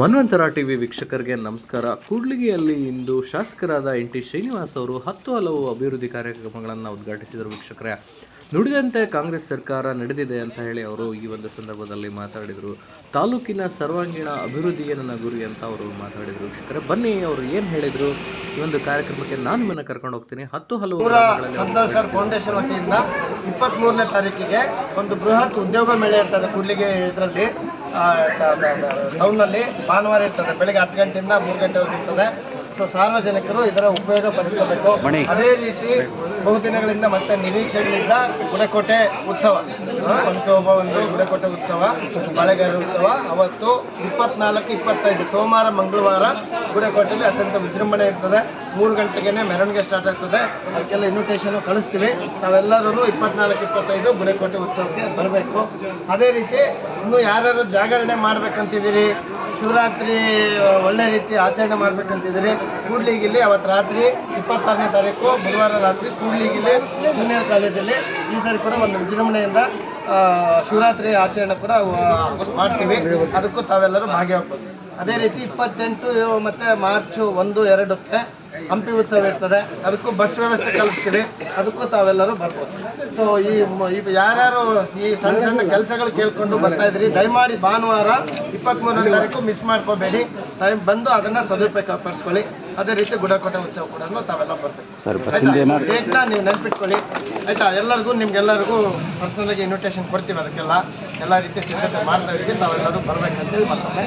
ಮನ್ವಂತರ TV ವೀಕ್ಷಕರಿಗೆ ನಮಸ್ಕಾರ. ಕೂಡ್ಲಿಗೆಯಲ್ಲಿ ಇಂದು ಶಾಸಕರಾದ ಎನ್ ಟಿ ಶ್ರೀನಿವಾಸ್ ಅವರು ಹತ್ತು ಹಲವು ಅಭಿವೃದ್ಧಿ ಕಾರ್ಯಕ್ರಮಗಳನ್ನು ಉದ್ಘಾಟಿಸಿದರು ವೀಕ್ಷಕರೇ. ನುಡಿದಂತೆ ಕಾಂಗ್ರೆಸ್ ಸರ್ಕಾರ ನಡೆದಿದೆ ಅಂತ ಹೇಳಿ ಅವರು ಈ ಒಂದು ಸಂದರ್ಭದಲ್ಲಿ ಮಾತಾಡಿದರು. ತಾಲೂಕಿನ ಸರ್ವಾಂಗೀಣ ಅಭಿವೃದ್ಧಿಯೇ ನನ್ನ ಗುರಿ ಅಂತ ಅವರು ಮಾತಾಡಿದರು ವೀಕ್ಷಕರೇ. ಬನ್ನಿ ಅವರು ಏನು ಹೇಳಿದರು? ಈ ಒಂದು ಕಾರ್ಯಕ್ರಮಕ್ಕೆ ನಾನು ನಿಮ್ಮನ್ನು ಕರ್ಕೊಂಡು ಹೋಗ್ತೀನಿ. ಹತ್ತು ಹಲವು. ಫೌಂಡೇಶನ್ ವತಿಯಿಂದ ಇಪ್ಪತ್ತ್ ಮೂರನೇ ತಾರೀಕಿಗೆ ಒಂದು ಬೃಹತ್ ಉದ್ಯೋಗ ಮೇಳ ಇರ್ತದೆ ಕೂಡ್ಲಿಗೆ ಇದರಲ್ಲಿ. ಟೌನ್ನಲ್ಲಿ ಭಾನುವಾರ ಇರ್ತದೆ. ಬೆಳಿಗ್ಗೆ ಹತ್ತು ಗಂಟೆಯಿಂದ ಮೂರು ಗಂಟೆವರೆಗೂ ಇರ್ತದೆ. ಸೊ ಸಾರ್ವಜನಿಕರು ಇದರ ಉಪಯೋಗ ಪಡಿಸ್ಕೋಬೇಕು. ಅದೇ ರೀತಿ ಬಹುದಿನಗಳಿಂದ ಮತ್ತೆ ನಿರೀಕ್ಷೆಗಳಿಂದ ಗುಡಕೋಟೆ ಉತ್ಸವ. ಆ, ಒಂದು ಒಬ್ಬ ಒಂದು ಗುಡಕೋಟೆ ಉತ್ಸವ ಬಾಳೆಗಾರ ಉತ್ಸವ. ಅವತ್ತು ಇಪ್ಪತ್ನಾಲ್ಕು ಇಪ್ಪತ್ತೈದು ಸೋಮವಾರ ಮಂಗಳವಾರ ಗುಡಕೋಟೆಯಲ್ಲಿ ಅತ್ಯಂತ ವಿಜೃಂಭಣೆ ಇರ್ತದೆ. ಮೂರು ಗಂಟೆಗೆ ಮೆರವಣಿಗೆ ಸ್ಟಾರ್ಟ್ ಆಗ್ತದೆ. ಅದಕ್ಕೆಲ್ಲ ಇನ್ವಿಟೇಷನ್ ಕಳಿಸ್ತೀವಿ. ನಾವೆಲ್ಲರೂ ಇಪ್ಪತ್ನಾಲ್ಕು ಇಪ್ಪತ್ತೈದು ಗುಡಕೋಟೆ ಉತ್ಸವಕ್ಕೆ ಬರಬೇಕು. ಅದೇ ರೀತಿ ಇನ್ನು ಯಾರ್ಯಾರು ಜಾಗರಣೆ ಮಾಡ್ಬೇಕಂತಿದ್ದೀರಿ ಶಿವರಾತ್ರಿ ಒಳ್ಳೆ ರೀತಿ ಆಚರಣೆ ಮಾಡ್ಬೇಕಂತಿದ್ದೀರಿ ಕೂಡ್ಲಿಗಿಲ್ಲಿ ಅವತ್ತು ರಾತ್ರಿ ಇಪ್ಪತ್ತಾರನೇ ತಾರೀಕು ಬುಧವಾರ ರಾತ್ರಿ ಕೂಡ್ಲಿಗಿಲ್ಲಿ ಜೂನಿಯರ್ ಕಾಲೇಜಲ್ಲಿ ಈ ಸಾರಿ ಕೂಡ ಒಂದು ವಿಜೃಂಭಣೆಯಿಂದ ಶಿವರಾತ್ರಿ ಆಚರಣೆ ಕೂಡ ಮಾಡ್ತೀವಿ. ಅದಕ್ಕೂ ತಾವೆಲ್ಲರೂ ಭಾಗಿಯಾಗ್ಬೋದು. ಅದೇ ರೀತಿ ಇಪ್ಪತ್ತೆಂಟು ಮತ್ತು ಮಾರ್ಚ್ ಒಂದು ಎರಡಕ್ಕೆ ಹಂಪಿ ಉತ್ಸವ ಇರ್ತದೆ ಅದಕ್ಕೂ ಬಸ್ ವ್ಯವಸ್ಥೆ ಕಲಿಸ್ತೀವಿ ಅದಕ್ಕೂ ತಾವೆಲ್ಲರೂ ಬರ್ಬೋದು ಸೊ ಈ ಯಾರ್ಯಾರು ಈ ಸಣ್ಣ ಸಣ್ಣ ಕೆಲಸಗಳು ಕೇಳ್ಕೊಂಡು ಬರ್ತಾ ಇದ್ರಿ ದಯಮಾಡಿ ಭಾನುವಾರ ಇಪ್ಪತ್ತ್ಮೂರನೇ ತಾರೀಕು ಮಿಸ್ ಮಾಡ್ಕೋಬೇಡಿ ಟೈಮ್ ಬಂದು ಅದನ್ನ ಸದುಪಯೋಗ ಪಡಿಸ್ಕೊಳ್ಳಿ ಅದೇ ರೀತಿ ಗುಡಕೋಟೆ ಉತ್ಸವ ಕೂಡ ತಾವೆಲ್ಲ ಬರ್ಬೇಕು ಡೇಟ್ನ ನೀವು ನೆನ್ಪಿಟ್ಕೊಳ್ಳಿ ಆಯ್ತಾ ಎಲ್ಲರಿಗೂ ನಿಮ್ಗೆಲ್ಲರಿಗೂ ಪರ್ಸನಲ್ ಆಗಿ ಇನ್ವಿಟೇಷನ್ ಕೊಡ್ತೀವಿ ಅದಕ್ಕೆಲ್ಲ ಎಲ್ಲ ರೀತಿ ಸಿದ್ಧತೆ ಮಾಡ್ತಾ ಇದ್ದೀವಿ ತಾವೆಲ್ಲರೂ ಬರ್ಬೇಕಂತೇಳಿ ಮತ್ತೊಮ್ಮೆ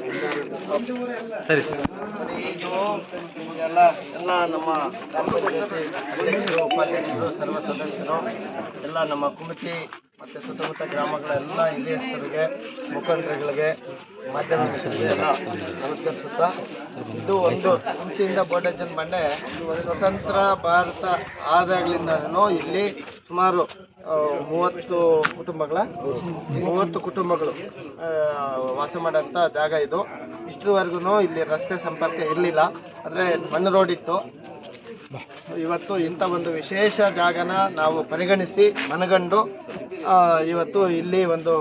ಸರಿ, ಸರ್. ಇದು ಎಲ್ಲ ಎಲ್ಲ ನಮ್ಮ ಅಧ್ಯಕ್ಷರು ಉಪಾಧ್ಯಕ್ಷರು, ಸರ್ವ ಸದಸ್ಯರು, ಎಲ್ಲ ನಮ್ಮ ಕುಮಿತಿ ಮತ್ತು ಸುತ್ತಮುತ್ತ ಗ್ರಾಮಗಳ ಎಲ್ಲ ಹಿರಿಯಸ್ಥರಿಗೆ ಮುಖಂಡರುಗಳಿಗೆ ಮಾಧ್ಯಮ ಎಲ್ಲ ನಮಸ್ಕರಿಸುತ್ತಾ, ಇದು ಒಂದು ಕುಮಿತಿಯಿಂದ ಬೋಡಜನ್ ಬಂಡೆ ಸ್ವತಂತ್ರ ಭಾರತ ಆದಾಗ್ಲಿಂದನೂ ಇಲ್ಲಿ ಸುಮಾರು ಮೂವತ್ತು ಕುಟುಂಬಗಳ? ಮೂವತ್ತು ಕುಟುಂಬಗಳು ವಾಸ ಮಾಡೋಂಥ ಜಾಗ ಇದು. ಇಷ್ಟರವರೆಗೂ ಇಲ್ಲಿ ರಸ್ತೆ ಸಂಪರ್ಕ ಇರಲಿಲ್ಲ. ಅಂದರೆ ಮಣ್ಣು ರೋಡ್ ಇತ್ತು. ಇವತ್ತು ಇಂಥ ಒಂದು ವಿಶೇಷ ಜಾಗನ ನಾವು ಪರಿಗಣಿಸಿ ಮನಗಂಡು ಇವತ್ತು ಇಲ್ಲಿ ಒಂದು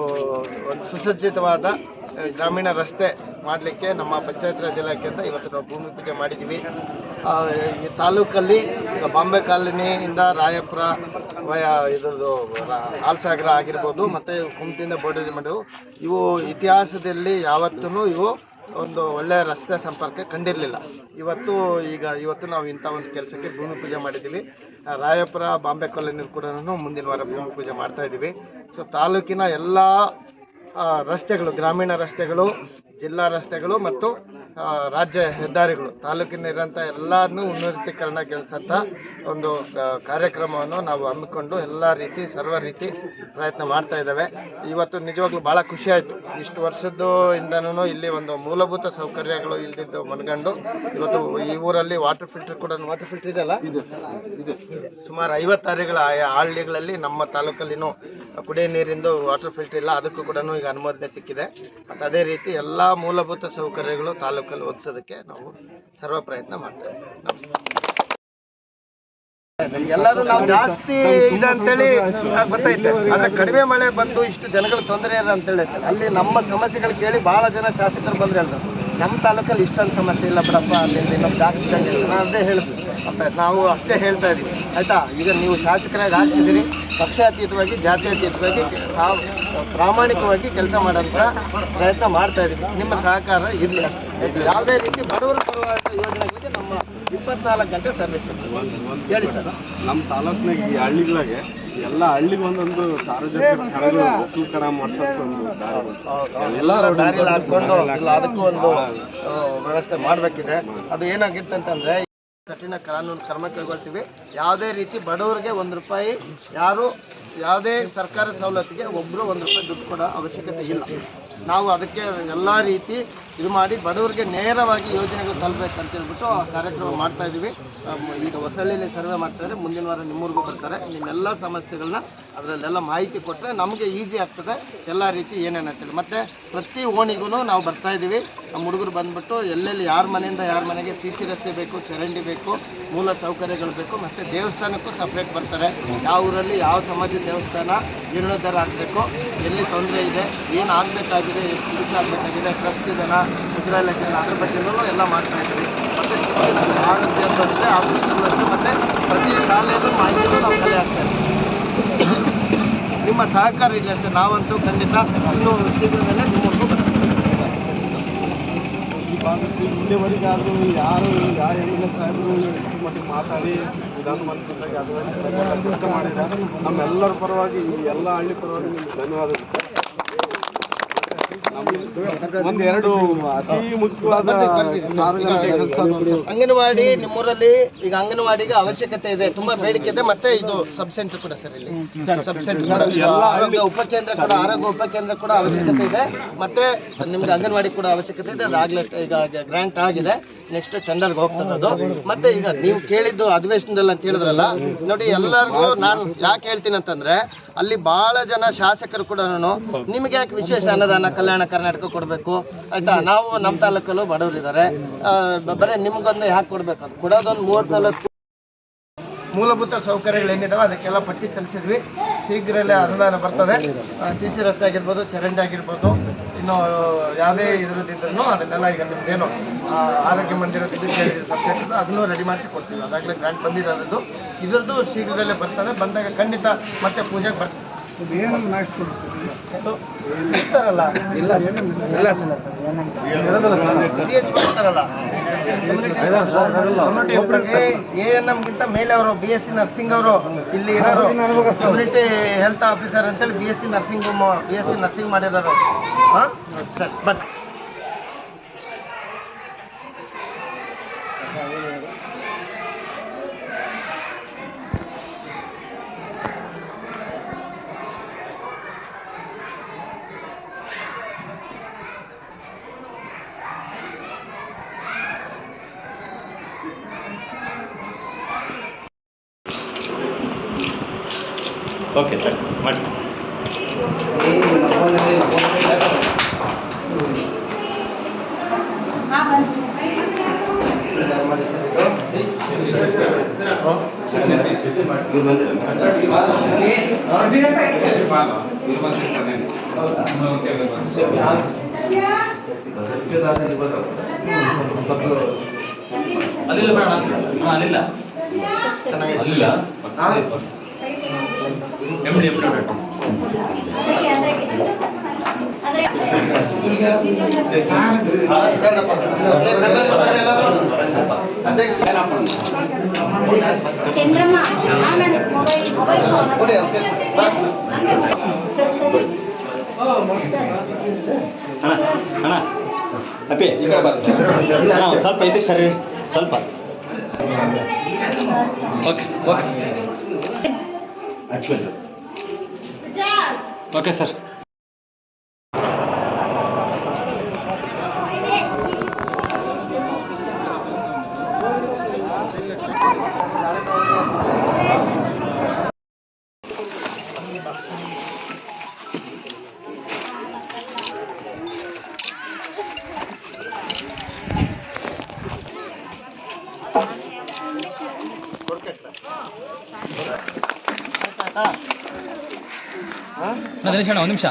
ಒಂದು ಸುಸಜ್ಜಿತವಾದ ಗ್ರಾಮೀಣ ರಸ್ತೆ ಮಾಡಲಿಕ್ಕೆ ನಮ್ಮ ಪಂಚಾಯತ್ ರಾಜ್ ಇಲಾಖೆಯಿಂದ ಇವತ್ತು ನಾವು ಭೂಮಿ ಪೂಜೆ ಮಾಡಿದ್ದೀವಿ ಈ ತಾಲೂಕಲ್ಲಿ ಬಾಂಬೆ ಕಾಲೋನಿಯಿಂದ ರಾಯಪುರ ಇದ್ರದ್ದು ಹಾಲ್ಸಾಗರ ಆಗಿರ್ಬೋದು, ಮತ್ತು ಕುಮಟಿಯಿಂದ ಬೋರ್ಡೇಜ್ ಮಾಡಿವು ಇವು ಇತಿಹಾಸದಲ್ಲಿ ಯಾವತ್ತೂ ಇವು ಒಂದು ಒಳ್ಳೆಯ ರಸ್ತೆ ಸಂಪರ್ಕ ಕಂಡಿರಲಿಲ್ಲ. ಇವತ್ತು ಈಗ, ಇವತ್ತು ನಾವು ಇಂಥ ಒಂದು ಕೆಲಸಕ್ಕೆ ಭೂಮಿ ಪೂಜೆ ಮಾಡಿದ್ದೀವಿ. ರಾಯಪುರ ಬಾಂಬೆ ಕಾಲೋನಿ ಕೂಡ ಮುಂದಿನ ವಾರ ಭೂಮಿ ಪೂಜೆ ಮಾಡ್ತಾ ಇದ್ದೀವಿ. ಸೊ ತಾಲೂಕಿನ ಎಲ್ಲ ರಸ್ತೆಗಳು, ಗ್ರಾಮೀಣ ರಸ್ತೆಗಳು, ಜಿಲ್ಲಾ ರಸ್ತೆಗಳು ಮತ್ತು ರಾಜ್ಯ ಹೆದ್ದಾರಿಗಳು ತಾಲೂಕಿನಿರೋಂಥ ಎಲ್ಲಾನು ಉನ್ನತೀಕರಣ ಕೆಲಸಂತ ಒಂದು ಕಾರ್ಯಕ್ರಮವನ್ನು ನಾವು ಹಮ್ಮಿಕೊಂಡು ಎಲ್ಲ ರೀತಿ ಸರ್ವ ರೀತಿ ಪ್ರಯತ್ನ ಮಾಡ್ತಾ ಇದ್ದಾವೆ. ಇವತ್ತು ನಿಜವಾಗ್ಲೂ ಭಾಳ ಖುಷಿ ಆಯಿತು. ಇಷ್ಟು ವರ್ಷದ್ದು ಇಂದನೂ ಇಲ್ಲಿ ಒಂದು ಮೂಲಭೂತ ಸೌಕರ್ಯಗಳು ಇಲ್ದಿದ್ದು ಮನಗಂಡು. ಇವತ್ತು ಈ ಊರಲ್ಲಿ ವಾಟರ್ ಫಿಲ್ಟರ್ ಕೂಡ ವಾಟರ್ ಫಿಲ್ಟರ್ ಇದೆಯಲ್ಲ? ಇದೆ ಇದೆ. ಸುಮಾರು ಐವತ್ತು ಹಳ್ಳಿಗಳ ಆ ಹಳ್ಳಿಗಳಲ್ಲಿ ನಮ್ಮ ತಾಲೂಕಲ್ಲಿನೂ ಕುಡಿಯ ನೀರಿಂದು ವಾಟರ್ ಫಿಲ್ಟರ್ ಇಲ್ಲ. ಅದಕ್ಕೂ ಕೂಡ ಈಗ ಅನುಮೋದನೆ ಸಿಕ್ಕಿದೆ. ಮತ್ತು ಅದೇ ರೀತಿ ಎಲ್ಲ ಮೂಲಭೂತ ಸೌಕರ್ಯಗಳು ತಾಲೂಕಲ್ಲಿ ಒದಗಿಸೋದಕ್ಕೆ ನಾವು ಸರ್ವ ಪ್ರಯತ್ನ ಮಾಡ್ತೇವೆ. ಎಲ್ಲರೂ ನಾವು ಜಾಸ್ತಿ ಇದೆ ಅಂತೇಳಿ ಗೊತ್ತಾಯ್ತು ಆದ್ರೆ ಕಡಿಮೆ ಮಳೆ ಬಂದು ಇಷ್ಟು ಜನಗಳು ತೊಂದರೆ ಅಂತ ಹೇಳಿ ಅಲ್ಲಿ ನಮ್ಮ ಸಮಸ್ಯೆಗಳು ಕೇಳಿ ಬಹಳ ಜನ ಶಾಸಕರು ಬಂದ್ರೆ ಹೇಳಿದ್ರು. ನಮ್ಮ ತಾಲೂಕಲ್ಲಿ ಇಷ್ಟೊಂದು ಸಮಸ್ಯೆ ಇಲ್ಲ ಬಿಡಪ್ಪ ಅಲ್ಲಿ ನಮ್ಮ ಜಾಸ್ತಿ ಜನ ಅದೇ ಹೇಳಿದ್ವಿ ಅಂತ ನಾವು ಅಷ್ಟೇ ಹೇಳ್ತಾ ಇದೀವಿ ಆಯ್ತಾ? ಈಗ ನೀವು ಶಾಸಕರಾಗಿ ಹಾಕ್ಸಿದ್ದೀರಿ ಪಕ್ಷಾತೀತವಾಗಿ, ಜಾತ್ಯತೀತವಾಗಿ ಪ್ರಾಮಾಣಿಕವಾಗಿ ಕೆಲಸ ಮಾಡೋಂಥ ಪ್ರಯತ್ನ ಮಾಡ್ತಾ ಇದ್ದೀವಿ. ನಿಮ್ಮ ಸಹಕಾರ ಇರಲಿ ಅಷ್ಟೇ? ಯಾವುದೇ ರೀತಿ ಬಡವರ ಪರವಾದ ಯೋಜನೆಗಳಿಗೆ ನಮ್ಮ ಇಪ್ಪತ್ನಾಲ್ಕು ಗಂಟೆ ಸರ್ವಿಸ್ ಹೇಳಿ ಸರ್. ನಮ್ಮ ತಾಲೂಕಿನ ಈ ಹಳ್ಳಿಗಳಿಗೆ ಎಲ್ಲ ಹಳ್ಳಿಗೆ ಒಂದೊಂದು ಸಾರ್ವಜನಿಕ ಒಕ್ಕಲುಕರ ಮಾಡ್ಸೋಕೆ ಒಂದು ದಾರಿ ಬಂತು. ಎಲ್ಲ ದಾರಿಲಿ ಹಾಕೊಂಡು ಇಲ್ಲ ಅದಕ್ಕೂ ಒಂದು ವ್ಯವಸ್ಥೆ ಮಾಡಬೇಕಿದೆ. ಅದು ಏನಾಗಿತ್ತು ಅಂತಂದ್ರೆ ಕಠಿಣ ಕಾನೂನು ಕ್ರಮ ಕೈಗೊಳ್ತೀವಿ. ಯಾವುದೇ ರೀತಿ ಬಡವರಿಗೆ ಒಂದು ರೂಪಾಯಿ ಯಾರು ಯಾವುದೇ ಸರ್ಕಾರ ಸವಲತ್ತಿಗೆ ಒಬ್ಬರು ಒಂದು ರೂಪಾಯಿ ದುಡ್ಡು ಕೊಡೋ ಅವಶ್ಯಕತೆ ಇಲ್ಲ. ನಾವು ಅದಕ್ಕೆ ಎಲ್ಲ ರೀತಿ ಇದು ಮಾಡಿ ಬಡವರಿಗೆ ನೇರವಾಗಿ ಯೋಜನೆಗಳು ತಲುಪಬೇಕಂತ ಹೇಳ್ಬಿಟ್ಟು ಆ ಕಾರ್ಯಕ್ರಮ ಮಾಡ್ತಾ ಇದ್ದೀವಿ ಈಗ ಹೊಸಳ್ಳಿಯಲ್ಲಿ ಸರ್ವೆ ಮಾಡ್ತಾ ಇದ್ದಾರೆ ಮುಂದಿನ ವಾರ ನಿಮ್ಮೂರಿಗೂ ಬರ್ತಾರೆ. ನಿಮ್ಮೆಲ್ಲ ಸಮಸ್ಯೆಗಳನ್ನ ಅದರಲ್ಲೆಲ್ಲ ಮಾಹಿತಿ ಕೊಟ್ಟರೆ ನಮಗೆ ಈಸಿ ಆಗ್ತದೆ. ಎಲ್ಲ ರೀತಿ ಏನೇನು ಅಂತೇಳಿ ಮತ್ತು ಪ್ರತಿ ಓಣಿಗೂ ನಾವು ಬರ್ತಾ ಇದ್ದೀವಿ ನಮ್ಮ ಹುಡುಗರು ಬಂದ್ಬಿಟ್ಟು ಎಲ್ಲೆಲ್ಲಿ ಯಾರ ಮನೆಯಿಂದ ಯಾರ ಮನೆಗೆ ಸಿ ಸಿ ರಸ್ತೆ ಬೇಕು, ಚರಂಡಿ ಬೇಕು, ಮೂಲ ಸೌಕರ್ಯಗಳು ಬೇಕು, ಮತ್ತು ದೇವಸ್ಥಾನಕ್ಕೂ ಸಪ್ರೇಟ್ ಬರ್ತಾರೆ. ಯಾವ ಊರಲ್ಲಿ ಯಾವ ಸಮಾಜ ದೇವಸ್ಥಾನ ಜೀರ್ಣೋದ್ಧಾರ ಆಗಬೇಕು, ಎಲ್ಲಿ ತೊಂದರೆ ಇದೆ, ಏನು ಆಗಬೇಕಾಗಿದೆ, ಎಷ್ಟು ಆಗಬೇಕಾಗಿದೆ ಟ್ರಸ್ಟ್ ಇದೆನಾ ಲೆಕ್ಕ ಅದ್ರ ಬಗ್ಗೆನೂ ಎಲ್ಲ ಮಾಡ್ತಾ ಇದ್ದೀವಿ ಮತ್ತು ಶಿಕ್ಷಣ ಆರೋಗ್ಯ ಅಷ್ಟೇ ಮತ್ತೆ ಅಷ್ಟೇ ಮತ್ತು ಪ್ರತಿ ಶಾಲೆಯಲ್ಲೂ ಮಾಹಿತಿನೂ ನಾವು ಕಲೆ ಇದ್ದೀವಿ ನಿಮ್ಮ ಸಹಕಾರ ಇಲ್ಲ ಅಷ್ಟೇ. ನಾವಂತೂ ಖಂಡಿತ ಇನ್ನೂ ಶೀಘ್ರದಲ್ಲೇ ನಿಮ್ಮವರೆಗೂ ಬರ್ತೀವಿ. ಈ ಭಾಗಕ್ಕೆ ಇಲ್ಲಿವರೆಗಾದರೂ ಯಾರು ಯಾವ ಎಂ ಎಲ್ ಸಾಹೇಬರು ಎಷ್ಟು ಮಟ್ಟಿಗೆ ಮಾತಾಡಿ ವಿಧಾನಮಂಡಲದಾಗ ಅದು ಕೆಲಸ ಮಾಡಿದ್ದಾರೆ ನಮ್ಮೆಲ್ಲರ ಪರವಾಗಿ ಎಲ್ಲ ಹಳ್ಳಿ ಪರವಾಗಿ ನಿಮ್ಗೆ ಧನ್ಯವಾದಗಳು. ನಮ್ಗೆ ಒಂದು ಎರಡು ಅತಿ ಮುಖ್ಯವಾದ ಸಾರ್ವಜನಿಕ ಕೆಲಸ ಅಂಗನವಾಡಿ ನಿಮ್ಮೂರಲ್ಲಿ ಈಗ ಅಂಗನವಾಡಿಗೆ ಅವಶ್ಯಕತೆ ಇದೆ. ತುಂಬಾ ಬೇಡಿಕೆ ಇದೆ. ಮತ್ತೆ ಇದು ಸಬ್ ಸೆಂಟರ್ ಕೂಡ ಸರ್ ಇಲ್ಲಿ. ಸಬ್ ಸೆಂಟರ್ ಕೂಡ ಇದು ಎಲ್ಲ ಆರೋಗ್ಯ ಉಪಕೇಂದ್ರ ಕೂಡ ಆರೋಗ್ಯ ಉಪಕೇಂದ್ರ ಕೂಡ ಅವಶ್ಯಕತೆ ಇದೆ. ಮತ್ತೆ ನಿಮ್ಗೆ ಅಂಗನವಾಡಿ ಕೂಡ ಅವಶ್ಯಕತೆ ಇದೆ. ಅದಾಗ್ಲೇ ಈಗ ಗ್ರಾಂಟ್ ಆಗಿದೆ. ನೆಕ್ಸ್ಟ್ ಟೆಂಡರ್ಗೆ ಹೋಗ್ತದೆ ಅದು. ಮತ್ತೆ ಈಗ ನೀವು ಕೇಳಿದ್ದು ಅಧಿವೇಶನದಲ್ಲಿ ಅಂತ ಹೇಳಿದ್ರಲ್ಲ ನೋಡಿ ಎಲ್ಲರಿಗೂ ನಾನು ಯಾಕೆ ಹೇಳ್ತೀನಿ ಅಂತಂದ್ರೆ ಅಲ್ಲಿ ಬಹಳ ಜನ ಶಾಸಕರು ಕೂಡ ನಿಮ್ಗೆ ಯಾಕೆ ವಿಶೇಷ ಅನ್ನದಾನ ಕಲ್ಯಾಣ ಕರ್ನಾಟಕ ಕೊಡಬೇಕು. ಆಯ್ತಾ? ನಾವು ನಮ್ಮ ತಾಲೂಕಲ್ಲೂ ಬಡವರಿದ್ದಾರೆ. ಬರೀ ನಿಮ್ಗೊಂದು ಯಾಕೆ ಕೊಡ್ಬೇಕು ಅದು ಕೊಡೋದೊಂದು ಮೂವತ್ತು ನಲ್ವತ್ತು ಮೂಲಭೂತ ಸೌಕರ್ಯಗಳು ಏನಿದಾವೆ, ಅದಕ್ಕೆಲ್ಲ ಪಟ್ಟಿ ಸಲ್ಲಿಸಿದ್ವಿ. ಶೀಘ್ರದಲ್ಲೇ ಅನುದಾನ ಬರ್ತದೆ. ಸಿ ಸಿ ರಸ್ತೆ ಆಗಿರ್ಬೋದು, ಚರಂಡಿ ಆಗಿರ್ಬೋದು, ಇನ್ನು ಯಾವುದೇ ಇದರದಿದ್ದರೂ ಅದನ್ನೆಲ್ಲ ಈಗ ನಿಮ್ದೇನು ಆರೋಗ್ಯ ಮಂದಿರದ ಸಬ್ಜೆಕ್ಟ್ ಅದನ್ನು ರೆಡಿ ಮಾಡಿಸಿ ಕೊಡ್ತೀವಿ. ಅದಾಗಲೇ ಗ್ರಾಂಟ್ ಬಂದಿದೆ ಅದರದ್ದು. ಇದ್ರದ್ದು ಶೀಘ್ರದಲ್ಲೇ ಬರ್ತದೆ. ಬಂದಾಗ ಖಂಡಿತ ಮತ್ತೆ ಪೂಜೆಗೆ ಬರ್ತದೆ. ಇರ್ತಾರಲ್ಲ, ಇಲ್ಲ ಇರ್ತಾರಲ್ಲ ಎ ಎನ್ ಎಮ್ಗಿಂತ ಮೇಲೆ ಅವರು ಬಿ ಎಸ್ ಸಿ ನರ್ಸಿಂಗ್ ಅವರು, ಇಲ್ಲಿ ಇರೋರು ಕಮ್ಯುನಿಟಿ ಹೆಲ್ತ್ ಆಫೀಸರ್ ಅಂತೇಳಿ B S C nursing B S C nursing ಮಾಡಿರೋರು. ಸರಿ ಬಟ್ ಓಕೆ ಸರ್ ಮಾಡಿ. ಮಾಡಿ ಸರ್ ಅಲ್ಲಿಲ್ಲ. ಬೇಡ ಹಾಂ ಅಲ್ಲಿಲ್ಲ. ಅಲ್ಲಿಲ್ಲ ಎಂ ಡಿ ಎಂ ಡಿ ಬೇಕು ಅಧ್ಯಕ್ಷ ಚಂದ್ರಮ್ಮ ನನ್ನ ಮೊಬೈಲ್ ಮೊಬೈಲ್ ಫೋನ್ ಕೊಡಿ ಓಕೆ ಅಣ್ಣ ಅಣ್ಣ ಅಪ್ಪಿ ಅಣ್ಣ ಒಂದ್ ಸ್ವಲ್ಪ ಇದಕ್ಕೆ ಸರಿ ಸ್ವಲ್ಪ ಓಕೆ ಓಕೆ ಓಕೆ ಸರ್ ಆಯ್ತಾ ನಿಮಿಷ ಅಣ್ಣ, ಒಂದು ನಿಮಿಷ.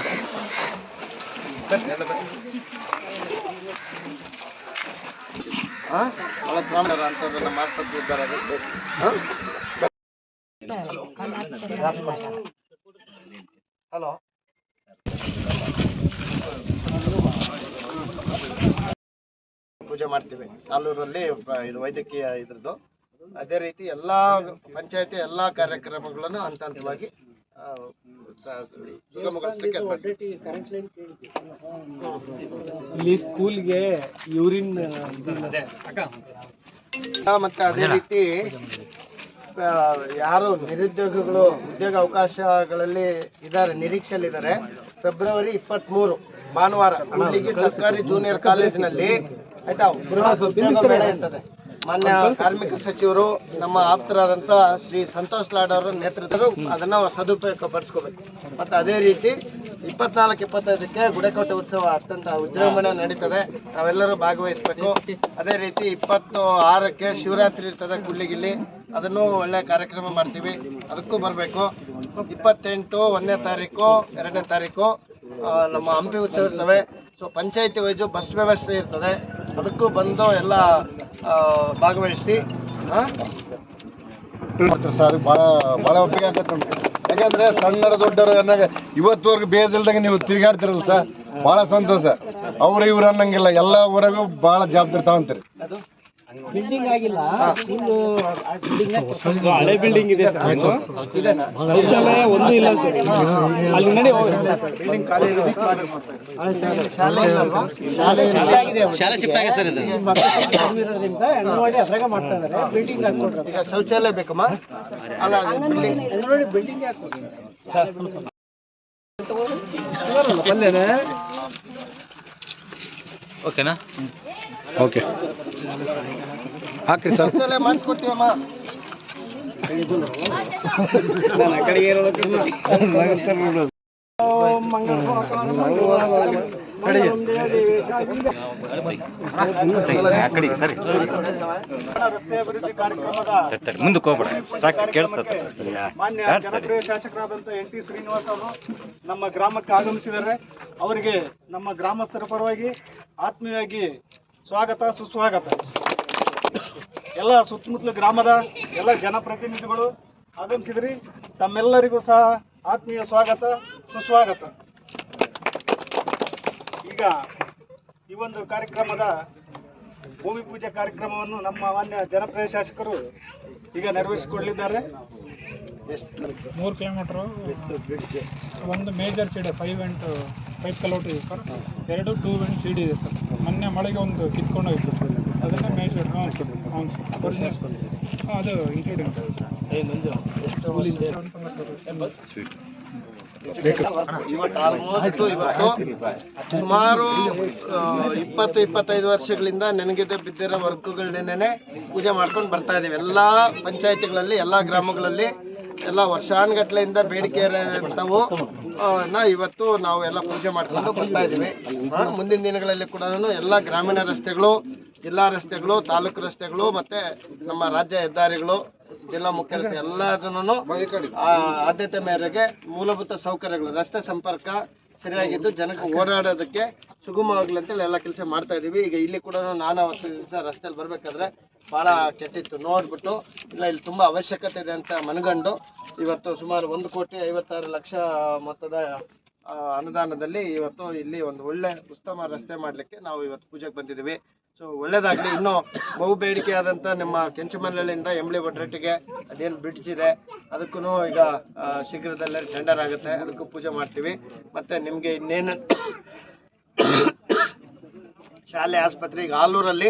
ಹಲೋ? ಪೂಜೆ ಮಾಡ್ತೀವಿ. ಕಾಲೂರಲ್ಲಿ ಇದು ವೈದ್ಯಕೀಯ ಇದ್ರದ್ದು. ಅದೇ ರೀತಿ ಎಲ್ಲ ಪಂಚಾಯತಿ ಎಲ್ಲ ಕಾರ್ಯಕ್ರಮಗಳನ್ನು ಹಂತ ಹಂತವಾಗಿ ಇಲ್ಲಿ ಸ್ಕೂಲ್ಗೆ ಯೂರಿನ್ ಮತ್ತೆ ಅದೇ ರೀತಿ ಯಾರು ನಿರುದ್ಯೋಗಿಗಳು ಉದ್ಯೋಗ ಅವಕಾಶಗಳಲ್ಲಿ ಇದ್ದಾರೆ ನಿರೀಕ್ಷೆಯಲ್ಲಿದ್ದಾರೆ. ಫೆಬ್ರವರಿ ಇಪ್ಪತ್ತ್ಮೂರು ಭಾನುವಾರ ಕೂಡ್ಲಿಗಿ ಸರ್ಕಾರಿ ಜೂನಿಯರ್ ಕಾಲೇಜಿನಲ್ಲಿ ಆಯ್ತಾ ಬೃಹತ್ ಉದ್ಯೋಗ ಮೇಳ ಇರ್ತದೆ. ಮಾನ್ಯ ಕಾರ್ಮಿಕ ಸಚಿವರು ನಮ್ಮ ಆಪ್ತರಾದಂಥ ಶ್ರೀ ಸಂತೋಷ್ ಲಾಡ್ ಅವರ ನೇತೃತ್ವದಲ್ಲಿ ಅದನ್ನ ಸದುಪಯೋಗ ಪಡಿಸ್ಕೋಬೇಕು ಮತ್ತು ಅದೇ ರೀತಿ ಇಪ್ಪತ್ನಾಲ್ಕು, ಇಪ್ಪತ್ತೈದಕ್ಕೆ ಗುಡೆಕೋಟೆ ಉತ್ಸವ ಅತ್ಯಂತ ವಿಜೃಂಭಣೆ ನಡೀತದೆ. ನಾವೆಲ್ಲರೂ ಭಾಗವಹಿಸಬೇಕು. ಅದೇ ರೀತಿ ಇಪ್ಪತ್ತು ಆರಕ್ಕೆ ಶಿವರಾತ್ರಿ ಇರ್ತದೆ ಕುಳ್ಳಿಗಿಲ್ಲಿ ಅದನ್ನು ಒಳ್ಳೆ ಕಾರ್ಯಕ್ರಮ ಮಾಡ್ತೀವಿ. ಅದಕ್ಕೂ ಬರಬೇಕು. ಇಪ್ಪತ್ತೆಂಟು ಒಂದನೇ ತಾರೀಕು, ಎರಡನೇ ತಾರೀಕು ನಮ್ಮ ಹಂಪಿ ಉತ್ಸವ ಇರ್ತವೆ. ಸೊ ಪಂಚಾಯತಿ ವೈಸು ಬಸ್ ವ್ಯವಸ್ಥೆ ಇರ್ತದೆ. ಅದಕ್ಕೂ ಬಂದು ಎಲ್ಲ ಭಾಗವಹಿಸಿ? ಸರ್ ಭಾಳ ಭಾಳ ಒಪ್ಪಿಗೆ ಆಗತ್ತೆ ನಮ್ಗೆ. ಯಾಕಂದ್ರೆ ಸಣ್ಣರು ದೊಡ್ಡರು ಅನ್ನಂಗೆ ಇವತ್ತುವರೆಗೂ ಬೇಜಲ್ದಾಗ ನೀವು ತಿರುಗಾಡ್ತಿರಲ್ಲ ಸರ್ ಭಾಳ ಸಂತೋಷ. ಅವ್ರು ಇವ್ರು ಅನ್ನಂಗಿಲ್ಲ ಎಲ್ಲ ಊರಾಗೂ ಭಾಳ ಜವಾಬ್ದಾರಿ ತಗೊಂತೀರಿ. ಅದು ಹಳೆ ಬಿಲ್ಡಿಂಗ್ ಇದೆ ಇದೇನಾ? ಶೌಚಾಲಯ ಒಂದು ಇಲ್ಲ ಸರ್. ಅಲ್ಲಿ ನಡಿ ಹೋಗಿ ಶಾಲೆ. ಶಿಫ್ಟ್ ಆಗಿದೆ ಸರ್ ಇದು. ಈಗ ಶೌಚಾಲಯ ಬೇಕಮ್ಮ? ಅಲ್ಲ ಬಿಲ್ಡಿಂಗ್ ಓಕೆನಾ? ಓಕೆ. ಹಾಕ್ರಿ ಸರ್. ರಸ್ತೆ ಅಭಿವೃದ್ಧಿ ಕಾರ್ಯಕ್ರಮದ ಮುಂದಕ್ಕೆ ಹೋಗ್ಬೇಡ ಸಾಕು ಕೇಳಿಸ್ತದೆ ಮಾನ್ಯ ಜನಪ್ರಿಯ ಶಾಸಕರಾದಂಥ ಎನ್ ಟಿ ಶ್ರೀನಿವಾಸ್ ಅವರು ನಮ್ಮ ಗ್ರಾಮಕ್ಕೆ ಆಗಮಿಸಿದ್ದಾರೆ. ಅವರಿಗೆ ನಮ್ಮ ಗ್ರಾಮಸ್ಥರ ಪರವಾಗಿ ಆತ್ಮೀಯವಾಗಿ ಸ್ವಾಗತ ಸುಸ್ವಾಗತ. ಎಲ್ಲ ಸುತ್ತಮುತ್ತಲ ಗ್ರಾಮದ ಎಲ್ಲ ಜನಪ್ರತಿನಿಧಿಗಳು ಆಗಮಿಸಿದ್ರಿ. ತಮ್ಮೆಲ್ಲರಿಗೂ ಸಹ ಆತ್ಮೀಯ ಸ್ವಾಗತ ಸುಸ್ವಾಗತ. ಈಗ ಈ ಒಂದು ಕಾರ್ಯಕ್ರಮದ ಭೂಮಿ ಪೂಜೆ ಕಾರ್ಯಕ್ರಮವನ್ನು ನಮ್ಮ ಮಾನ್ಯ ಜನಪ್ರಿಯ ಶಾಸಕರು ಈಗ ನೆರವೇರಿಸಿಕೊಳ್ಳಿದ್ದಾರೆ ಮೂರು ಕಿಲೋಮೀಟ್ರು. ಒಂದು ಮೇಜರ್ ಸೈಡ್ ಫೈವ್ ಎಂಟು. ಫೈವ್ ಕಲೋಟ್ ಇದೆ ಸರ್. ಎರಡು ಟೂ ಸಿ ಸೀಡ್ ಇದೆ ಸರ್. ಮೊನ್ನೆ ಮಳೆಗೆ ಒಂದು ಕಿತ್ಕೊಂಡು ಹೋಯ್ತು ಸರ್. ಅದನ್ನು ಮೇಜರ್ ಹ್ಞೂ ಸರ್. ಹ್ಞೂ ಸರ್. ಒರಿಜಿನಲ್ ಹಾಂ ಅದು ಇನ್ಕ್ಲೂಡಿಂಗ್ ಇವತ್ತು ಆಲ್ಮೋಸ್ಟ್ ಇವತ್ತು ಸುಮಾರು ಇಪ್ಪತ್ತು ಇಪ್ಪತ್ತೈದು ವರ್ಷಗಳಿಂದ ನೆನಗಿದೆ ಬಿದ್ದಿರೋ ವರ್ಕ್ಗಳನ್ನೇ ಪೂಜೆ ಮಾಡ್ಕೊಂಡು ಬರ್ತಾ ಇದ್ದೀವಿ ಎಲ್ಲ ಪಂಚಾಯತಿಗಳಲ್ಲಿ ಎಲ್ಲ ಗ್ರಾಮಗಳಲ್ಲಿ ಎಲ್ಲ ವರ್ಷಾನ್ಗಟ್ಲೆಯಿಂದ ಬೇಡಿಕೆ ನ ಇವತ್ತು ನಾವು ಎಲ್ಲ ಪೂಜೆ ಮಾಡ್ಕೊಂಡು ಬರ್ತಾ ಇದ್ದೀವಿ. ಮುಂದಿನ ದಿನಗಳಲ್ಲಿ ಕೂಡ ಎಲ್ಲ ಗ್ರಾಮೀಣ ರಸ್ತೆಗಳು, ಜಿಲ್ಲಾ ರಸ್ತೆಗಳು, ತಾಲೂಕು ರಸ್ತೆಗಳು ಮತ್ತೆ ನಮ್ಮ ರಾಜ್ಯ ಹೆದ್ದಾರಿಗಳು, ಜಿಲ್ಲಾ ಮುಖ್ಯ ರಸ್ತೆ ಎಲ್ಲದನ್ನು ಆದ್ಯತೆ ಮೇರೆಗೆ ಮೂಲಭೂತ ಸೌಕರ್ಯಗಳು, ರಸ್ತೆ ಸಂಪರ್ಕ ಸರಿಯಾಗಿದ್ದು ಜನಕ್ಕೆ ಓಡಾಡೋದಕ್ಕೆ ಸುಗಮವಾಗ್ಲಿ ಅಂತೇಳಿ ಎಲ್ಲ ಕೆಲಸ ಮಾಡ್ತಾ ಇದೀವಿ ಈಗ ಇಲ್ಲಿ ಕೂಡ ನಾನು ದಿವಸ ರಸ್ತೆಯಲ್ಲಿ ಬರ್ಬೇಕಾದ್ರೆ ಭಾಳ ಕೆಟ್ಟಿತ್ತು. ನೋಡ್ಬಿಟ್ಟು, ಇಲ್ಲ, ಇಲ್ಲಿ ತುಂಬ ಅವಶ್ಯಕತೆ ಇದೆ ಅಂತ ಮನಗಂಡು ಇವತ್ತು ಸುಮಾರು ಒಂದು ಕೋಟಿ ಐವತ್ತಾರು ಲಕ್ಷ ಮೊತ್ತದ ಅನುದಾನದಲ್ಲಿ ಇವತ್ತು ಇಲ್ಲಿ ಒಂದು ಒಳ್ಳೆ ಉತ್ತಮ ರಸ್ತೆ ಮಾಡಲಿಕ್ಕೆ ನಾವು ಇವತ್ತು ಪೂಜೆಗೆ ಬಂದಿದ್ದೀವಿ. ಸೊ ಒಳ್ಳೇದಾಗಲಿ. ಇನ್ನೂ ಬಹು ಬೇಡಿಕೆಯಾದಂಥ ನಿಮ್ಮ ಕೆಂಚಮನಹಳ್ಳಿಯಿಂದ ಎಂಬ್ಳಿ ಒಡ್ರಟ್ಟಿಗೆ ಅದೇನು ಬ್ರಿಡ್ಜ್ ಇದೆ ಅದಕ್ಕೂ ಈಗ ಶೀಘ್ರದಲ್ಲೇ ಟೆಂಡರ್ ಆಗುತ್ತೆ. ಅದಕ್ಕೂ ಪೂಜೆ ಮಾಡ್ತೀವಿ. ಮತ್ತು ನಿಮಗೆ ಇನ್ನೇನು, ಶಾಲೆ ಆಸ್ಪತ್ರೆ ಈಗ ಆಲೂರಲ್ಲಿ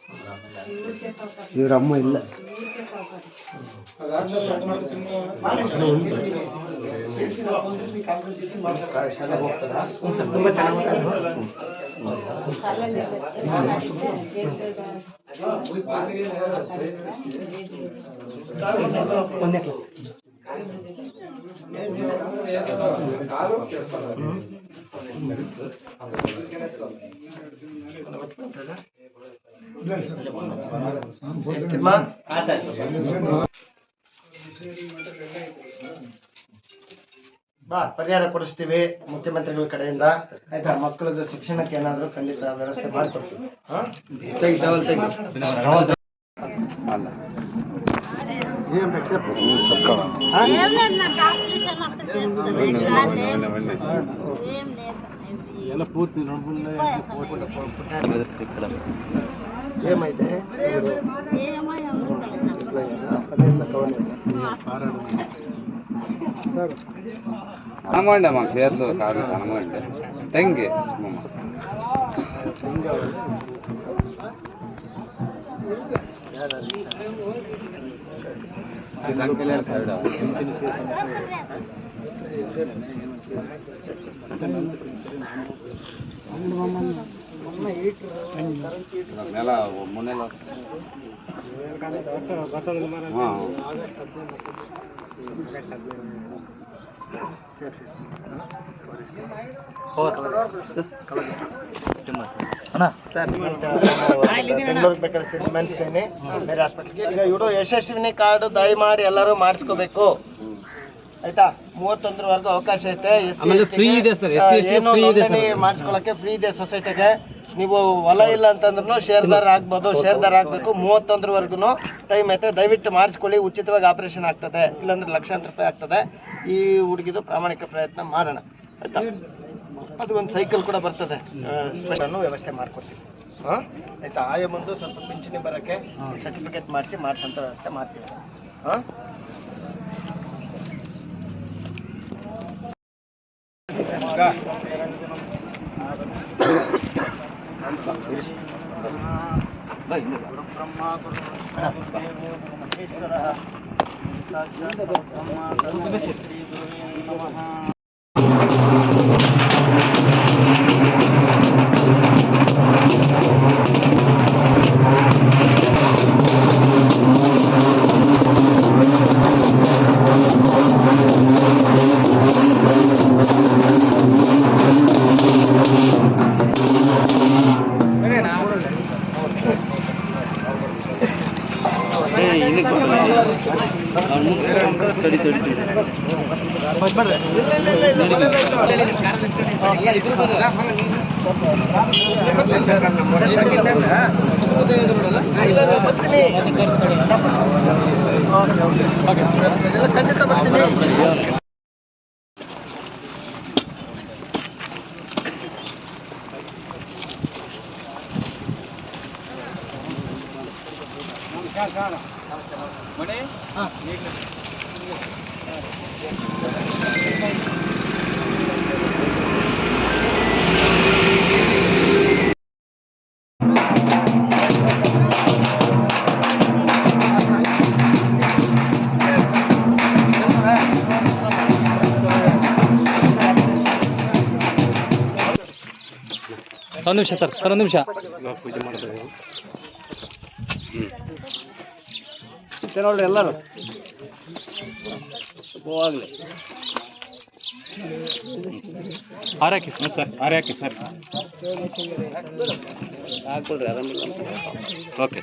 ಇವ್ರ ಅಮ್ಮ ಇಲ್ಲ ತುಂಬ ಚೆನ್ನಾಗಿ ಕಿಮ್ಮ? ಬಾ ಪರಿಹಾರ ಕೊಡಿಸ್ತೀವಿ ಮುಖ್ಯಮಂತ್ರಿಗಳ ಕಡೆಯಿಂದ. ಆಯ್ತಾ ಮಕ್ಕಳದ ಶಿಕ್ಷಣಕ್ಕೆ ಏನಾದರೂ ಖಂಡಿತ ವ್ಯವಸ್ಥೆ ಮಾಡ್ಕೊಡ್ತೀವಿ. ಎಲ್ಲ ಪೂರ್ತಿ ఏమైతే ఇప్పుడు కనమండి అమ్మ చేతులు కాదు కనమండి తెంగి శ్రీలంకలేదు సార్ మమ్మల్ని ಈಗ ಯಶಸ್ವಿನಿ ಕಾರ್ಡ್ ದಯಮಾಡಿ ಎಲ್ಲರೂ ಮಾಡಿಸ್ಕೋಬೇಕು. ಆಯ್ತಾ? ಮೂವತ್ತೊಂದರವರೆಗೂ ಅವಕಾಶ ಐತೆ. ಇದೆ ಮಾಡಿಸ್ಕೊಳಕ್ಕೆ ಫ್ರೀ ಇದೆ ಸೊಸೈಟಿಗೆ ನೀವು ಹೊಲ ಇಲ್ಲ ಅಂತಂದ್ರೂ ಶೇರ್ದಾರ ಆಗ್ಬೋದು ಶೇರ್ದಾರ್ ಆಗ್ಬೇಕು ಮೂವತ್ತೊಂದರವರೆಗೂ ಟೈಮ್ ಐತೆ. ದಯವಿಟ್ಟು ಮಾಡಿಸ್ಕೊಳ್ಳಿ, ಉಚಿತವಾಗಿ ಆಪರೇಷನ್ ಆಗ್ತದೆ, ಇಲ್ಲಾಂದ್ರೆ ಲಕ್ಷಾಂತರ ರೂಪಾಯಿ ಆಗ್ತದೆ. ಈ ಹುಡುಗಿದು ಪ್ರಾಮಾಣಿಕ ಪ್ರಯತ್ನ ಮಾಡೋಣ, ಆಯ್ತಾ? ಅದು ಒಂದು ಸೈಕಲ್ ಕೂಡ ಬರ್ತದೆ. ವ್ಯವಸ್ಥೆ ಮಾಡ್ಕೊಡ್ತೀವಿ. ಹಾಂ? ಆಯ್ತಾ? ಆಯ ಬಂದು ಸ್ವಲ್ಪ ಪಿಂಚಣಿ ಬರೋಕ್ಕೆ ಸರ್ಟಿಫಿಕೇಟ್ ಮಾಡಿಸಿ, ಮಾಡಿಸೋಂಥ ವ್ಯವಸ್ಥೆ ಮಾಡ್ತೀವಿ. ಹಾಂ? ಖಂಡಿತ ಒಂದು ನಿಮಿಷ ಸರ್ ಸರ್ ಒಂದು ನಿಮಿಷ. ನೋಡ್ರಿ ಎಲ್ಲರೂ. ಹೋಗ್ಲಿ ಆರ್ಯಾಕಿ ಸರ್ ಸರ್ ಆರ್ಯಾಕಿ ಸರ್. ಹಾಕ್ಬಿಡ್ರಿ ಆರಾಮಿಲ್ಲ ಓಕೆ